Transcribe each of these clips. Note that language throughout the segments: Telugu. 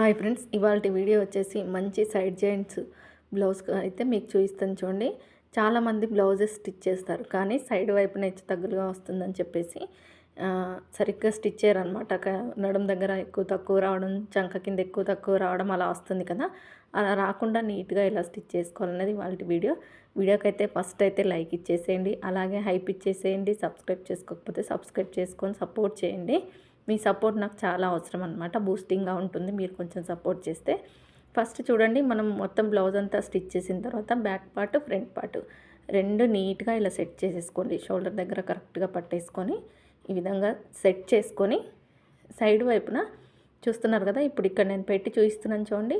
హాయ్ ఫ్రెండ్స్ ఇవాళ వీడియో వచ్చేసి మంచి సైడ్ జాయింట్స్ బ్లౌజ్ అయితే మీకు చూపిస్తాను చూడండి. చాలామంది బ్లౌజెస్ స్టిచ్ చేస్తారు కానీ సైడ్ వైపున హెచ్చు తగ్గులుగా వస్తుందని చెప్పేసి సరిగ్గా స్టిచ్ చేయరనమాట నడుం దగ్గర ఎక్కువ తక్కువ రావడం చంక కింద ఎక్కువ తక్కువ రావడం అలా వస్తుంది కదా. అలా రాకుండా నీట్గా ఇలా స్టిచ్ చేసుకోవాలనేది వాళ్ళ వీడియో. వీడియోకి అయితే ఫస్ట్ అయితే లైక్ ఇచ్చేసేయండి అలాగే హైప్ ఇచ్చేసేయండి సబ్స్క్రైబ్ చేసుకోకపోతే సబ్స్క్రైబ్ చేసుకొని సపోర్ట్ చేయండి. మీ సపోర్ట్ నాకు చాలా అవసరం అనమాట బూస్టింగ్గా ఉంటుంది. మీరు కొంచెం సపోర్ట్ చేస్తే. ఫస్ట్ చూడండి మనం మొత్తం బ్లౌజ్ అంతా స్టిచ్ చేసిన తర్వాత బ్యాక్ పార్ట్ ఫ్రంట్ పార్ట్ రెండు నీట్గా ఇలా సెట్ చేసేసుకోండి. షోల్డర్ దగ్గర కరెక్ట్గా పట్టేసుకొని ఈ విధంగా సెట్ చేసుకొని సైడ్ వైపున చూస్తున్నారు కదా ఇప్పుడు ఇక్కడ నేను పెట్టి చూపిస్తున్నాను చూడండి.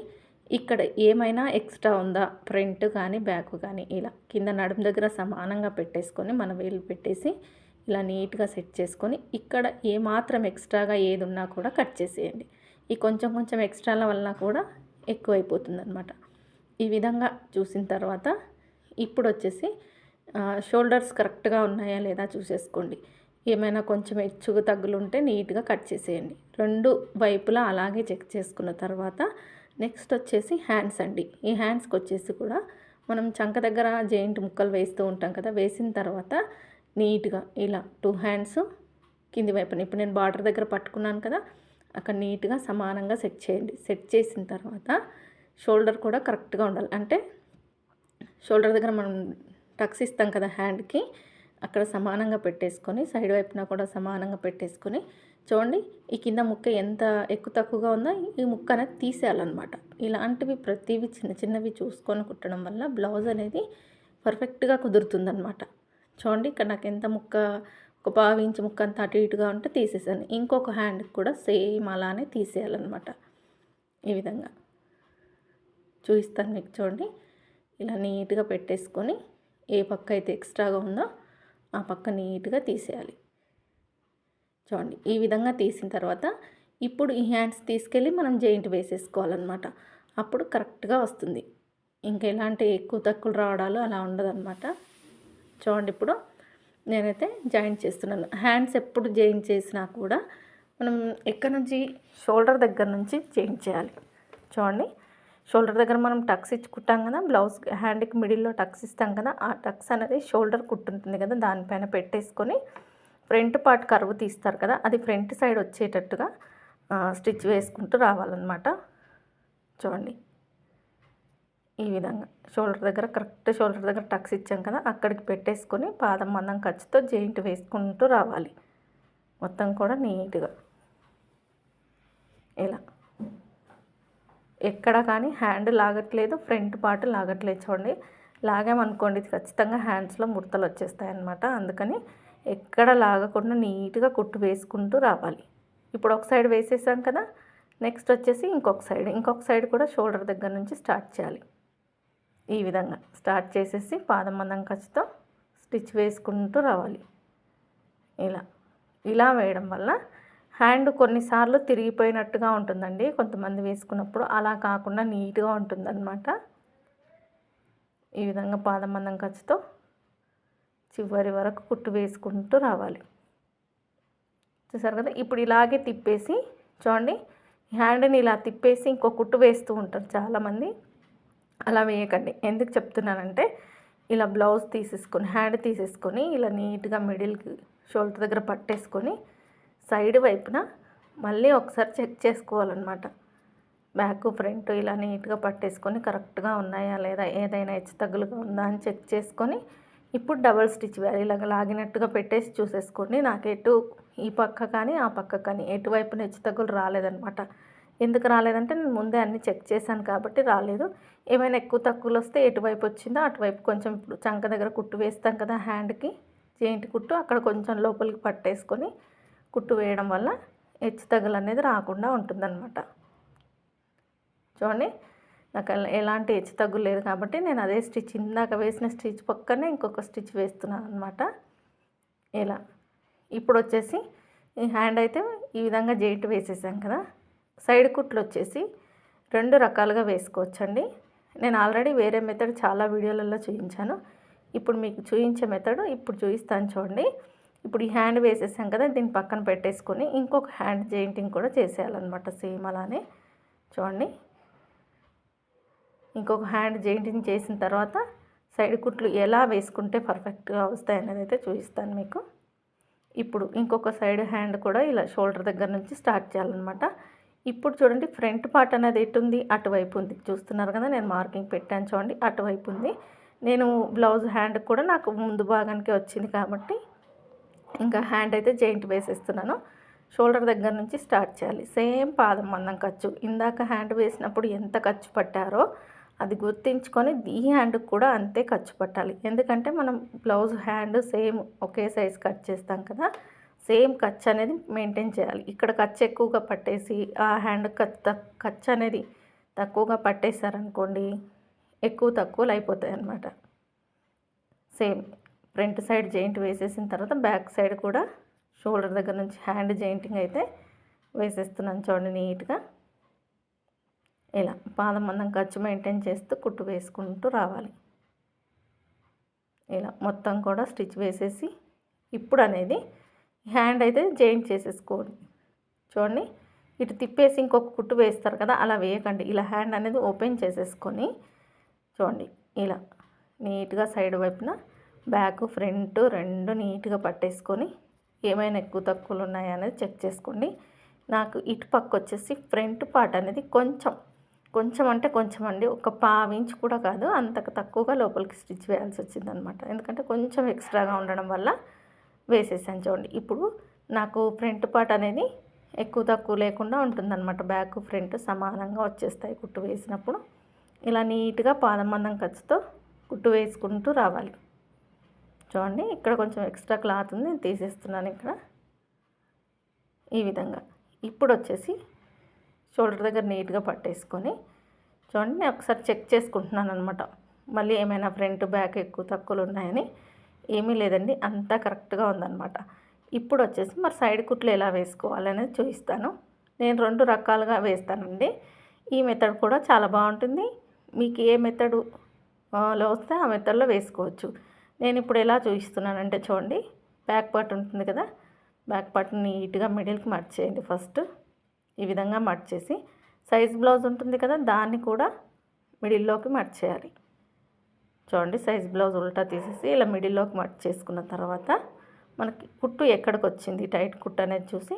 ఇక్కడ ఏమైనా ఎక్స్ట్రా ఉందా? ఫ్రంట్ కానీ బ్యాక్ కానీ ఇలా కింద నడుము దగ్గర సమానంగా పెట్టేసుకొని మన వేలు పెట్టేసి ఇలా నీట్గా సెట్ చేసుకొని ఇక్కడ ఏమాత్రం ఎక్స్ట్రాగా ఏది ఉన్నా కూడా కట్ చేసేయండి. ఈ కొంచెం కొంచెం ఎక్స్ట్రాల వల్ల కూడా ఎక్కువైపోతుంది అనమాట ఈ విధంగా చూసిన తర్వాత ఇప్పుడు వచ్చేసి షోల్డర్స్ కరెక్ట్గా ఉన్నాయా లేదా చూసేసుకోండి. ఏమైనా కొంచెం హెచ్చుగు తగ్గులు ఉంటే నీట్గా కట్ చేసేయండి. రెండు వైపులా అలాగే చెక్ చేసుకున్న తర్వాత నెక్స్ట్ వచ్చేసి హ్యాండ్స్ అండి. ఈ హ్యాండ్స్కి వచ్చేసి కూడా మనం చంక దగ్గర జెయింట్ ముక్కలు వేస్తూ ఉంటాం కదా వేసిన తర్వాత నీట్గా ఇలా టూ హ్యాండ్స్ కింది వైపున. ఇప్పుడు నేను బార్డర్ దగ్గర పట్టుకున్నాను కదా అక్కడ నీట్గా సమానంగా సెట్ చేయండి. సెట్ చేసిన తర్వాత షోల్డర్ కూడా కరెక్ట్గా ఉండాలి. అంటే షోల్డర్ దగ్గర మనం టక్స్ ఇస్తాం కదా హ్యాండ్కి అక్కడ సమానంగా పెట్టేసుకొని సైడ్ వైపున కూడా సమానంగా పెట్టేసుకొని చూడండి ఈ కింద ముక్క ఎంత ఎక్కువ తక్కువగా ఉందో ఈ ముక్క అనేది తీసేయాలన్నమాట. ఇలాంటివి ప్రతివి చిన్న చిన్నవి చూసుకొని కుట్టడం వల్ల బ్లౌజ్ అనేది పర్ఫెక్ట్గా కుదురుతుందన్నమాట. చూడండి ఇక్కడ నాకు ఎంత ముక్క ఒక పావు ఇంచు ముక్క అంత అటు ఇటుగా ఉంటే తీసేసాను. ఇంకొక హ్యాండ్కి కూడా సేమ్ అలానే తీసేయాలన్నమాట. ఈ విధంగా. చూపిస్తాను మీకు చూడండి. ఇలా నీట్గా పెట్టేసుకొని ఏ పక్క అయితే ఎక్స్ట్రాగా ఉందో ఆ పక్క నీట్గా తీసేయాలి. చూడండి ఈ విధంగా తీసిన తర్వాత ఇప్పుడు ఈ హ్యాండ్స్ తీసుకెళ్ళి మనం జాయింట్ వేసేసుకోవాలన్నమాట. అప్పుడు కరెక్ట్గా వస్తుంది. ఇంకా ఎలాంటి ఎక్కువ తక్కువలు రావడాలు అలా ఉండదన్నమాట. చూడండి ఇప్పుడు నేనైతే జాయిన్ చేస్తున్నాను. హ్యాండ్స్ ఎప్పుడు జాయిన్ చేసినా కూడా మనం ఎక్కడి నుంచి? షోల్డర్ దగ్గర నుంచి జాయిన్ చేయాలి. చూడండి. షోల్డర్ దగ్గర మనం టక్స్ ఇచ్చుకుంటాం కదా బ్లౌజ్ హ్యాండ్కి మిడిల్లో టక్స్ ఇస్తాం కదా ఆ టక్స్ అనేది షోల్డర్ కుట్టుంటుంది కదా దానిపైన పెట్టేసుకొని ఫ్రంట్ పార్ట్ కరువు తీస్తారు కదా అది ఫ్రంట్ సైడ్ వచ్చేటట్టుగా స్టిచ్ వేసుకుంటూ రావాలన్నమాట. చూడండి. ఈ విధంగా. షోల్డర్ దగ్గర కరెక్ట్ షోల్డర్ దగ్గర టక్స్ ఇచ్చాం కదా అక్కడికి పెట్టేసుకొని పాదం మందం ఖర్చుతో జెయింట్ వేసుకుంటూ రావాలి. మొత్తం కూడా నీట్గా. ఇలా ఎక్కడ కానీ హ్యాండ్ లాగట్లేదు ఫ్రంట్ పార్ట్ లాగట్లేదు చూడండి. లాగామనుకోండి ఇది ఖచ్చితంగా హ్యాండ్స్లో ముడతలు వచ్చేస్తాయి అన్నమాట అందుకని ఎక్కడ లాగకుండా నీట్గా కుట్టు వేసుకుంటూ రావాలి. ఇప్పుడు ఒక సైడ్ వేసేసాం కదా నెక్స్ట్ వచ్చేసి ఇంకొక సైడ్. ఇంకొక సైడ్ కూడా షోల్డర్ దగ్గర నుంచి స్టార్ట్ చేయాలి. ఈ విధంగా స్టార్ట్ చేసేసి పాదం మందం ఖర్చుతో స్టిచ్ వేసుకుంటూ రావాలి. ఇలా ఇలా వేయడం వల్ల హ్యాండ్ కొన్నిసార్లు తిరిగిపోయినట్టుగా ఉంటుందండి. కొంతమంది వేసుకున్నప్పుడు అలా కాకుండా నీట్గా ఉంటుందన్నమాట. ఈ విధంగా పాదం మందం ఖర్చుతో చివరి వరకు కుట్టు వేసుకుంటూ రావాలి. చూసారు కదా? ఇప్పుడు ఇలాగే తిప్పేసి చూడండి హ్యాండ్ని ఇలా తిప్పేసి ఇంకో కుట్టు వేస్తూ ఉంటారు చాలామంది. అలా వేయకండి. ఎందుకు చెప్తున్నానంటే ఇలా బ్లౌజ్ తీసేసుకొని హ్యాండ్ తీసేసుకొని ఇలా నీట్గా మిడిల్కి షోల్డర్ దగ్గర పట్టేసుకొని సైడ్ వైపున మళ్ళీ ఒకసారి చెక్ చేసుకోవాలన్నమాట. బ్యాక్ ఫ్రంట్ ఇలా నీట్గా పట్టేసుకొని కరెక్ట్గా ఉన్నాయా లేదా ఏదైనా హెచ్చు తగ్గులుగా ఉందా అని చెక్ చేసుకొని ఇప్పుడు డబల్ స్టిచ్ వేయాలి ఇలాగ లాగినట్టుగా పెట్టేసి చూసేసుకోండి. నాకు ఎటు ఈ పక్క కానీ ఆ పక్క కానీ ఎటువైపున హెచ్చు తగ్గులు రాలేదనమాట ఎందుకు రాలేదంటే నేను ముందే అన్నీ చెక్ చేశాను కాబట్టి రాలేదు. ఏమైనా ఎక్కువ తక్కువలు వస్తే ఎటువైపు వచ్చిందో అటువైపు కొంచెం ఇప్పుడు చంక దగ్గర కుట్టు వేస్తాం కదా హ్యాండ్కి చేయింటి కుట్టు అక్కడ కొంచెం లోపలికి పట్టేసుకొని కుట్టు వేయడం వల్ల హెచ్చు తగులు అనేది రాకుండా ఉంటుందన్నమాట. చూడండి నాకు ఎలాంటి హెచ్చు తగ్గులు లేదు కాబట్టి నేను అదే స్టిచ్ ఇందాక వేసిన స్టిచ్ పక్కనే ఇంకొక స్టిచ్ వేస్తున్నాను అనమాట ఇలా ఇప్పుడు వచ్చేసి ఈ హ్యాండ్ అయితే ఈ విధంగా జెయింట్ వేసేసాం కదా. సైడ్ కుట్లు వచ్చేసి రెండు రకాలుగా వేసుకోవచ్చండి. నేను ఆల్రెడీ వేరే మెథడ్ చాలా వీడియోలలో చూపించాను. ఇప్పుడు మీకు చూపించే మెథడ్ ఇప్పుడు చూపిస్తాను చూడండి. ఇప్పుడు ఈ హ్యాండ్ వేసేసాం కదా దీన్ని పక్కన పెట్టేసుకొని ఇంకొక హ్యాండ్ జెయింటింగ్ కూడా చేసేయాలన్నమాట సేమ్ అలానే. చూడండి. ఇంకొక హ్యాండ్ జాయింటింగ్ చేసిన తర్వాత సైడ్ కుట్లు ఎలా వేసుకుంటే పర్ఫెక్ట్గా వస్తాయి అనేది అయితే చూపిస్తాను మీకు. ఇప్పుడు ఇంకొక సైడ్ హ్యాండ్ కూడా ఇలా షోల్డర్ దగ్గర నుంచి స్టార్ట్ చేయాలన్నమాట. ఇప్పుడు చూడండి ఫ్రంట్ పార్ట్ అనేది ఎటుంది అటువైపు ఉంది. చూస్తున్నారు కదా నేను మార్కింగ్ పెట్టాను చూడండి అటువైపు ఉంది. నేను బ్లౌజ్ హ్యాండ్ కూడా నాకు ముందు భాగానికి వచ్చింది కాబట్టి ఇంకా హ్యాండ్ అయితే జాయింట్ వేసేస్తున్నాను. షోల్డర్ దగ్గర నుంచి స్టార్ట్ చేయాలి. సేమ్ పాదం మందం ఖర్చు. ఇందాక హ్యాండ్ వేసినప్పుడు ఎంత ఖర్చు పట్టారో అది గుర్తించుకొని ఈ హ్యాండ్కి కూడా అంతే ఖర్చు పట్టాలి. ఎందుకంటే మనం బ్లౌజ్ హ్యాండ్ సేమ్ ఒకే సైజ్ కట్ చేస్తాం కదా సేమ్ ఖర్చు అనేది మెయింటైన్ చేయాలి. ఇక్కడ ఖర్చు ఎక్కువగా పట్టేసి ఆ హ్యాండ్ ఖర్చు అనేది తక్కువగా పట్టేశారనుకోండి ఎక్కువ తక్కువలు అయిపోతాయి అన్నమాట. సేమ్ ఫ్రంట్ సైడ్ జాయింట్ వేసేసిన తర్వాత బ్యాక్ సైడ్ కూడా షోల్డర్ దగ్గర నుంచి హ్యాండ్ జాయింటింగ్ అయితే వేసేస్తున్నాను చూడండి నీట్గా. ఇలా పాదం మందం ఖర్చు మెయింటైన్ చేస్తూ కుట్టు వేసుకుంటూ రావాలి. ఇలా మొత్తం కూడా స్టిచ్ వేసేసి ఇప్పుడు అనేది హ్యాండ్ అయితే జాయింట్ చేసేసుకోండి. చూడండి. ఇటు తిప్పేసి ఇంకొక కుట్టు వేస్తారు కదా అలా వేయకండి. ఇలా హ్యాండ్ అనేది ఓపెన్ చేసేసుకొని చూడండి. ఇలా నీట్గా సైడ్ వైపున బ్యాక్ ఫ్రంట్ రెండు నీట్గా పట్టేసుకొని ఏమైనా ఎక్కువ తక్కువలు ఉన్నాయా అనేది చెక్ చేసుకోండి. నాకు ఇటు పక్క వచ్చేసి ఫ్రంట్ పార్ట్ అనేది కొంచెం కొంచెం అంటే కొంచెం అండి. ఒక పావించి కూడా కాదు అంతకు తక్కువగా లోపలికి స్టిచ్ వేయాల్సి వచ్చిందనమాట. ఎందుకంటే కొంచెం ఎక్స్ట్రాగా ఉండడం వల్ల వేసేసాను చూడండి. ఇప్పుడు నాకు ఫ్రంట్ పార్ట్ అనేది ఎక్కువ తక్కువ లేకుండా ఉంటుందన్నమాట. బ్యాక్ ఫ్రంట్ సమానంగా వచ్చేస్తాయి కుట్టు వేసినప్పుడు. ఇలా నీట్గా పాదం మందం ఖర్చుతో కుట్టు వేసుకుంటూ రావాలి. చూడండి ఇక్కడ కొంచెం ఎక్స్ట్రా క్లాత్ ఉంది నేను తీసేస్తున్నాను ఇక్కడ. ఈ విధంగా. ఇప్పుడు వచ్చేసి షోల్డర్ దగ్గర నీట్గా పట్టేసుకొని చూడండి నేను ఒకసారి చెక్ చేసుకుంటున్నాను అనమాట మళ్ళీ ఏమైనా ఫ్రంట్ బ్యాక్ ఎక్కువ తక్కువలు ఉన్నాయని. ఏమీ లేదండి అంతా కరెక్ట్గా ఉందన్నమాట. ఇప్పుడు వచ్చేసి మరి సైడ్ కుట్లు ఎలా వేసుకోవాలనేది చూపిస్తాను. నేను రెండు రకాలుగా వేస్తానండి. ఈ మెథడ్ కూడా చాలా బాగుంటుంది. మీకు ఏ మెథడ్లో వస్తే ఆ మెథడ్లో వేసుకోవచ్చు. నేను ఇప్పుడు ఎలా చూపిస్తున్నానంటే చూడండి బ్యాక్ పార్ట్ ఉంటుంది కదా బ్యాక్ పార్ట్ నీట్గా మిడిల్కి మర్చేయండి ఫస్ట్. ఈ విధంగా మర్చేసి సైజ్ బ్లౌజ్ ఉంటుంది కదా దాన్ని కూడా మిడిల్లోకి మర్చేయాలి చూడండి సైజ్ బ్లౌజ్ ఉల్టా తీసేసి ఇలా మిడిల్లోకి మట్ చేసుకున్న తర్వాత మనకి కుట్టు ఎక్కడికి వచ్చింది టైట్ కుట్టు అనేది చూసి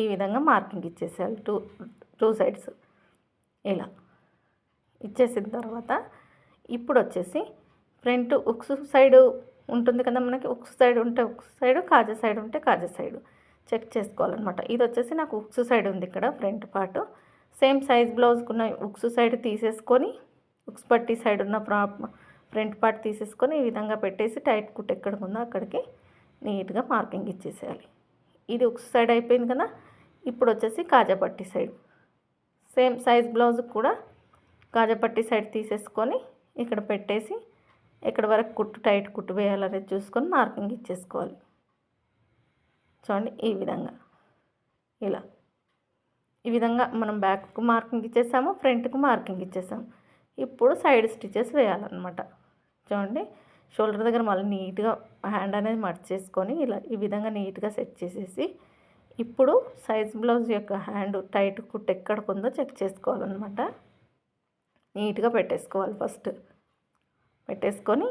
ఈ విధంగా మార్కింగ్ ఇచ్చేసేయాలి. టూ టూ సైడ్స్ ఇలా ఇచ్చేసిన తర్వాత ఇప్పుడు వచ్చేసి ఫ్రంట్ ఉక్స్ సైడ్ ఉంటుంది కదా మనకి ఉక్స్ సైడ్ ఉంటే ఉక్స్ సైడ్ కాజా సైడ్ ఉంటే కాజా సైడ్ చెక్ చేసుకోవాలన్నమాట. ఇది వచ్చేసి నాకు ఉక్స్ సైడ్ ఉంది ఇక్కడ ఫ్రంట్ పార్ట్. సేమ్ సైజ్ బ్లౌజ్కున్న ఉక్స్ సైడ్ తీసేసుకొని ఉక్స్ పట్టి సైడ్ ఉన్న ప్రా ఫ్రంట్ పార్ట్ తీసేసుకొని ఈ విధంగా పెట్టేసి టైట్ కుట్ ఎక్కడికి ఉందో అక్కడికి నీట్గా మార్కింగ్ ఇచ్చేసేయాలి. ఇది ఒక సైడ్ అయిపోయింది కదా ఇప్పుడు వచ్చేసి కాజాపట్టి సైడ్. సేమ్ సైజ్ బ్లౌజ్ కూడా కాజాపట్టి సైడ్ తీసేసుకొని ఇక్కడ పెట్టేసి ఎక్కడి వరకు కుట్టు టైట్ కుట్టు వేయాలనేది చూసుకొని మార్కింగ్ ఇచ్చేసుకోవాలి. చూడండి ఈ విధంగా. ఇలా. ఈ విధంగా మనం బ్యాక్కు మార్కింగ్ ఇచ్చేసాము ఫ్రంట్కు మార్కింగ్ ఇచ్చేసాము. ఇప్పుడు సైడ్ స్టిచెస్ వేయాలన్నమాట. చూడండి. షోల్డర్ దగ్గర మళ్ళీ నీట్గా హ్యాండ్ అనేది మర్చేసుకొని ఇలా ఈ విధంగా నీట్గా సెట్ చేసేసి ఇప్పుడు సైజ్ బ్లౌజ్ యొక్క హ్యాండ్ టైట్ కుట్ ఎక్కడికి ఉందో చెక్ చేసుకోవాలన్నమాట. నీట్గా పెట్టేసుకోవాలి ఫస్ట్. పెట్టేసుకొని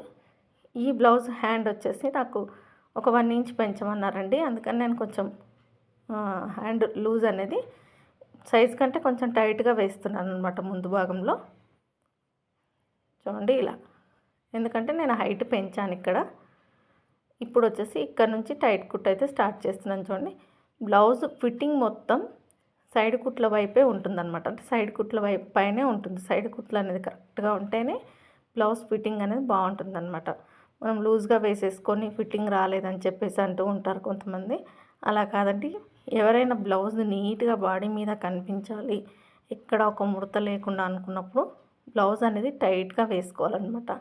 ఈ బ్లౌజ్ హ్యాండ్ వచ్చేసి నాకు ఒక వన్ ఇంచ్ పెంచమన్నారండి. అందుకని నేను కొంచెం హ్యాండ్ లూజ్ అనేది సైజ్ కంటే కొంచెం టైట్గా వేస్తున్నాను అనమాట ముందు భాగంలో. చూడండి ఇలా. ఎందుకంటే నేను హైట్ పెంచాను ఇక్కడ. ఇప్పుడు వచ్చేసి ఇక్కడ నుంచి టైట్ కుట్ అయితే స్టార్ట్ చేస్తున్నాను చూడండి. బ్లౌజ్ ఫిట్టింగ్ మొత్తం సైడ్ కుట్ల వైపే ఉంటుందన్నమాట. అంటే సైడ్ కుట్ల వైపు పైనే ఉంటుంది. సైడ్ కుట్లు అనేది కరెక్ట్గా ఉంటేనే బ్లౌజ్ ఫిట్టింగ్ అనేది బాగుంటుంది అనమాట మనం లూజ్గా వేసేసుకొని ఫిట్టింగ్ రాలేదని చెప్పేసి అంటూ ఉంటారు కొంతమంది. అలా కాదండి. ఎవరైనా బ్లౌజ్ నీట్గా బాడీ మీద కనిపించాలి ఎక్కడ ఒక ముడత లేకుండా అనుకున్నప్పుడు బ్లౌజ్ అనేది టైట్గా వేసుకోవాలన్నమాట.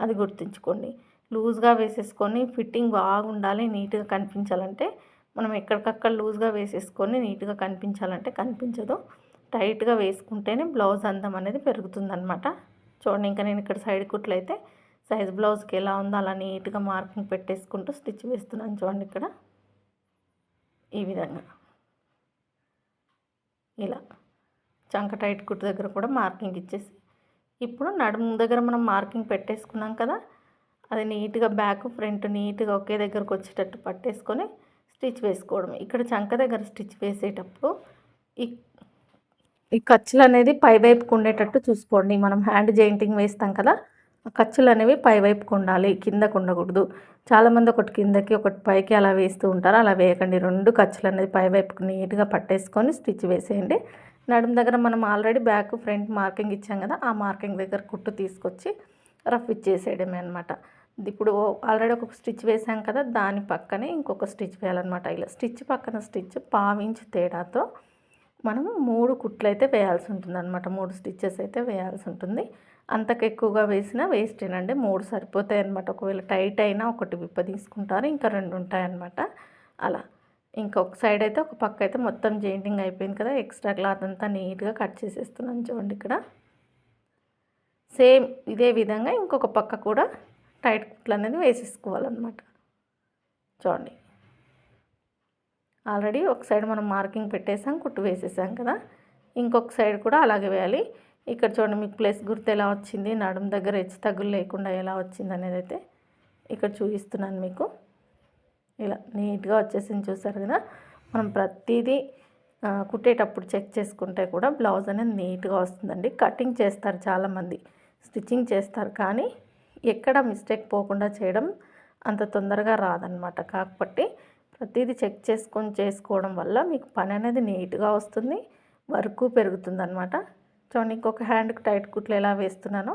అది గుర్తుంచుకోండి. లూజ్గా వేసేసుకొని ఫిట్టింగ్ బాగుండాలి నీట్గా కనిపించాలంటే. మనం ఎక్కడికక్కడ లూజ్గా వేసేసుకొని నీట్గా కనిపించాలంటే కనిపించదు. టైట్గా వేసుకుంటేనే బ్లౌజ్ అందం అనేది పెరుగుతుందనమాట చూడండి ఇంకా నేను ఇక్కడ సైడ్ కుట్లు అయితే సైజ్ బ్లౌజ్కి ఎలా ఉందో అలా నీట్గా మార్కింగ్ పెట్టేసుకుంటూ స్టిచ్ వేస్తున్నాను చూడండి ఇక్కడ. ఈ విధంగా. ఇలా. చంక టైట్ కుట్టు దగ్గర కూడా మార్కింగ్ ఇచ్చేసి ఇప్పుడు నడుము దగ్గర మనం మార్కింగ్ పెట్టేసుకున్నాం కదా అది నీట్గా బ్యాక్ ఫ్రంట్ నీట్గా ఒకే దగ్గరకు వచ్చేటట్టు పట్టేసుకొని స్టిచ్ వేసుకోవడం ఇక్కడ చంక దగ్గర స్టిచ్ వేసేటప్పుడు ఈ ఈ ఖర్చులు అనేది పై వైపుకు ఉండేటట్టు చూసుకోండి. మనం హ్యాండ్ జాయింటింగ్ వేస్తాం కదా ఆ ఖర్చులు అనేవి పై వైపుకు ఉండాలి కిందకు ఉండకూడదు. చాలామంది ఒకటి కిందకి ఒకటి పైకి అలా వేస్తూ ఉంటారు. అలా వేయకండి. రెండు ఖర్చులు అనేది పైవైపుకు నీట్గా పట్టేసుకొని స్టిచ్ వేసేయండి. నడుము దగ్గర మనం ఆల్రెడీ బ్యాక్ ఫ్రంట్ మార్కింగ్ ఇచ్చాం కదా ఆ మార్కింగ్ దగ్గర కుట్టు తీసుకొచ్చి రఫ్ ఇచ్చేసేయడమే అనమాట ఇప్పుడు ఆల్రెడీ ఒక స్టిచ్ వేసాం కదా దాని పక్కనే ఇంకొక స్టిచ్ వేయాలన్నమాట. ఇలా స్టిచ్ పక్కన స్టిచ్ పావించి తేడాతో మనం మూడు కుట్లు అయితే వేయాల్సి ఉంటుంది అనమాట మూడు స్టిచ్చెస్ అయితే వేయాల్సి ఉంటుంది. అంతకు ఎక్కువగా వేసినా వేస్టేనండి మూడు సరిపోతాయి అనమాట ఒకవేళ టైట్ అయినా ఒకటి విప్ప తీసుకుంటారు ఇంకా రెండు ఉంటాయన్నమాట. అలా. ఇంకొక సైడ్ అయితే ఒక పక్క అయితే మొత్తం జెయింటింగ్ అయిపోయింది కదా ఎక్స్ట్రా క్లాత్ అంతా నీట్గా కట్ చేసేస్తున్నాను చూడండి ఇక్కడ. సేమ్ ఇదే విధంగా ఇంకొక పక్క కూడా టైట్ కుట్లు అనేది వేసేసుకోవాలన్నమాట. చూడండి. ఆల్రెడీ ఒక సైడ్ మనం మార్కింగ్ పెట్టేసాం కుట్టు వేసేసాం కదా. ఇంకొక సైడ్ కూడా అలాగే వేయాలి. ఇక్కడ చూడండి మీకు ప్లేస్ గుర్తు ఎలా వచ్చింది నడుము దగ్గర హెచ్చు తగ్గులు లేకుండా ఎలా వచ్చింది అనేది అయితే ఇక్కడ చూపిస్తున్నాను మీకు. ఇలా నీట్గా వచ్చేసింది చూసారు కదా? మనం ప్రతిదీ కుట్టేటప్పుడు చెక్ చేసుకుంటే కూడా బ్లౌజ్ అనేది నీట్గా వస్తుందండి. కటింగ్ చేస్తారు చాలామంది స్టిచ్చింగ్ చేస్తారు కానీ ఎక్కడ మిస్టేక్ పోకుండా చేయడం అంత తొందరగా రాదనమాట కాకపోతే ప్రతిదీ చెక్ చేసుకొని చేసుకోవడం వల్ల మీకు పని అనేది నీట్గా వస్తుంది వర్క్ పెరుగుతుంది అనమాట చూడండి ఇంకొక హ్యాండ్కి టైట్ కుట్లు ఎలా వేస్తున్నానో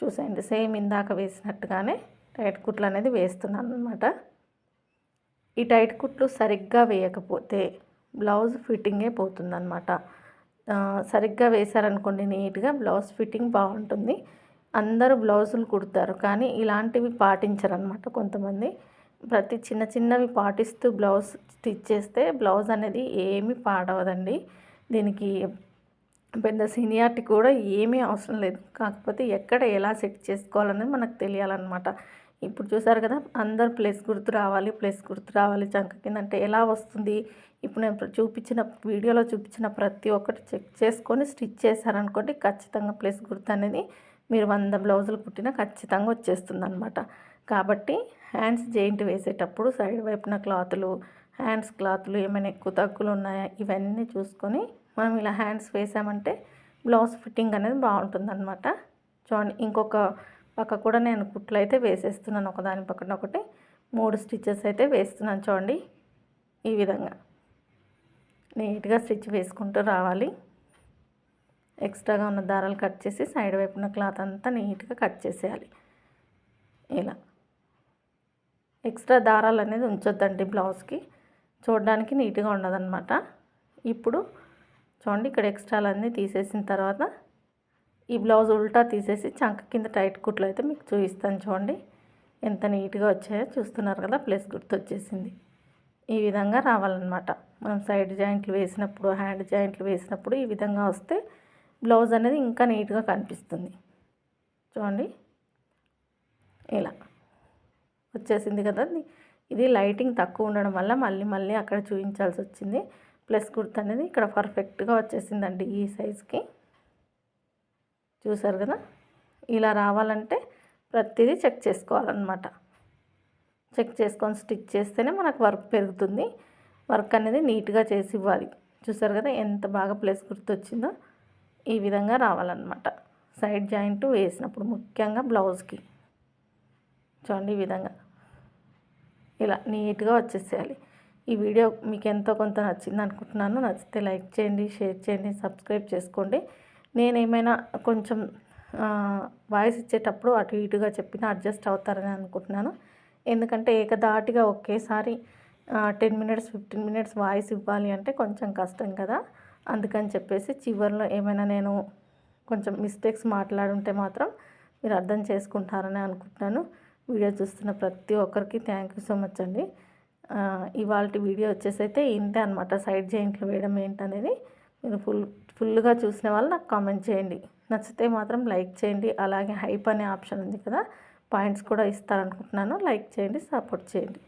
చూసేయండి. సేమ్ ఇందాక వేసినట్టుగానే టైట్ కుట్లు అనేది వేస్తున్నాను అనమాట ఈ టైట్ కుట్లు సరిగ్గా వేయకపోతే బ్లౌజ్ ఫిట్టింగే పోతుందన్నమాట. సరిగ్గా వేశారనుకోండి నీట్గా బ్లౌజ్ ఫిట్టింగ్ బాగుంటుంది. అందరూ బ్లౌజులు కుడతారు కానీ ఇలాంటివి పాటించరనమాట కొంతమంది. ప్రతి చిన్న చిన్నవి పాటిస్తూ బ్లౌజ్ స్టిచ్ చేస్తే బ్లౌజ్ అనేది ఏమీ పాడవదండి. దీనికి పెద్ద సీనియారిటీ కూడా ఏమీ అవసరం లేదు. కాకపోతే ఎక్కడ ఎలా సెట్ చేసుకోవాలనేది మనకు తెలియాలన్నమాట. ఇప్పుడు చూసారు కదా అందరు ప్లేస్ గుర్తు రావాలి ప్లేస్ గుర్తు రావాలి చంక కింద అంటే ఎలా వస్తుంది? ఇప్పుడు నేను చూపించిన వీడియోలో చూపించిన ప్రతి ఒక్కటి చెక్ చేసుకొని స్టిచ్ చేశారనుకోండి ఖచ్చితంగా ప్లేస్ గుర్తు అనేది మీరు వంద బ్లౌజులు కుట్టినా ఖచ్చితంగా వచ్చేస్తుంది అనమాట కాబట్టి హ్యాండ్స్ జెయింట్ వేసేటప్పుడు సైడ్ వైపున క్లాతులు హ్యాండ్స్ క్లాతులు ఏమైనా ఎక్కువ తగ్గులు ఉన్నాయా ఇవన్నీ చూసుకొని మనం ఇలా హ్యాండ్స్ వేసామంటే బ్లౌజ్ ఫిట్టింగ్ అనేది బాగుంటుంది అనమాట చూడండి ఇంకొక పక్క కూడా నేను కుట్లు అయితే వేసేస్తున్నాను ఒకదాని పక్కన ఒకటి. మూడు స్టిచ్చెస్ అయితే వేస్తున్నాను చూడండి ఈ విధంగా. నీట్గా స్టిచ్ వేసుకుంటూ రావాలి. ఎక్స్ట్రాగా ఉన్న దారాలు కట్ చేసి సైడ్ వైపున క్లాత్ అంతా నీట్గా కట్ చేసేయాలి. ఇలా. ఎక్స్ట్రా దారాలు అనేది ఉంచొద్దండి బ్లౌజ్కి. చూడడానికి నీట్గా ఉండదన్నమాట. ఇప్పుడు చూడండి ఇక్కడ ఎక్స్ట్రాలన్నీ తీసేసిన తర్వాత ఈ బ్లౌజ్ ఉల్టా తీసేసి చంక కింద టైట్ కుట్లు అయితే మీకు చూపిస్తాను చూడండి. ఎంత నీట్గా వచ్చాయో చూస్తున్నారు కదా ప్లస్ గుర్తు వచ్చేసింది. ఈ విధంగా రావాలన్నమాట. మనం సైడ్ జాయింట్లు వేసినప్పుడు హ్యాండ్ జాయింట్లు వేసినప్పుడు ఈ విధంగా వస్తే బ్లౌజ్ అనేది ఇంకా నీట్గా కనిపిస్తుంది. చూడండి. ఇలా వచ్చేసింది కదా ఇది లైటింగ్ తక్కువ ఉండడం వల్ల మళ్ళీ మళ్ళీ అక్కడ చూపించాల్సి వచ్చింది. ప్లస్ గుర్తు అనేది ఇక్కడ పర్ఫెక్ట్గా వచ్చేసిందండి ఈ సైజ్కి. చూసారు కదా? ఇలా రావాలంటే ప్రతిదీ చెక్ చేసుకోవాలన్నమాట. చెక్ చేసుకొని స్టిచ్ చేస్తేనే మనకు వర్క్ పెరుగుతుంది. వర్క్ అనేది నీట్గా చేసి ఇవ్వాలి. చూసారు కదా? ఎంత బాగా ప్లేస్ గుర్తొచ్చిందో? ఈ విధంగా రావాలన్నమాట. సైడ్ జాయింట్ వేసినప్పుడు ముఖ్యంగా బ్లౌజ్కి. చూడండి ఈ విధంగా. ఇలా నీట్గా వచ్చేసేయాలి. ఈ వీడియో మీకు ఎంతో కొంత నచ్చింది అనుకుంటున్నాను నచ్చితే లైక్ చేయండి షేర్ చేయండి సబ్స్క్రైబ్ చేసుకోండి. నేను ఏమైనా కొంచెం వాయిస్ ఇచ్చేటప్పుడు అటు ఇటుగా చెప్పిన అడ్జస్ట్ అవుతారని అనుకుంటున్నాను. ఎందుకంటే ఏకదాటిగా ఒకేసారి ten minutes fifteen minutes voice ఇవ్వాలి అంటే కొంచెం కష్టం కదా. అందుకని చెప్పేసి చివరిలో ఏమైనా నేను కొంచెం మిస్టేక్స్ మాట్లాడుంటే మాత్రం మీరు అర్థం చేసుకుంటారని అనుకుంటున్నాను. వీడియో చూస్తున్న ప్రతి ఒక్కరికి థ్యాంక్ యూ సో మచ్ అండి. ఇవాళ వీడియో వచ్చేసి అయితే ఇంతే అనమాట సైడ్ జాయింట్లు వేయడం ఏంటనేది. మీరు ఫుల్ ఫుల్గా చూసిన వాళ్ళు నాకు కామెంట్ చేయండి. నచ్చితే మాత్రం లైక్ చేయండి. అలాగే హైప్ అనే ఆప్షన్ ఉంది కదా పాయింట్స్ కూడా ఇస్తారనుకుంటున్నాను. లైక్ చేయండి సపోర్ట్ చేయండి.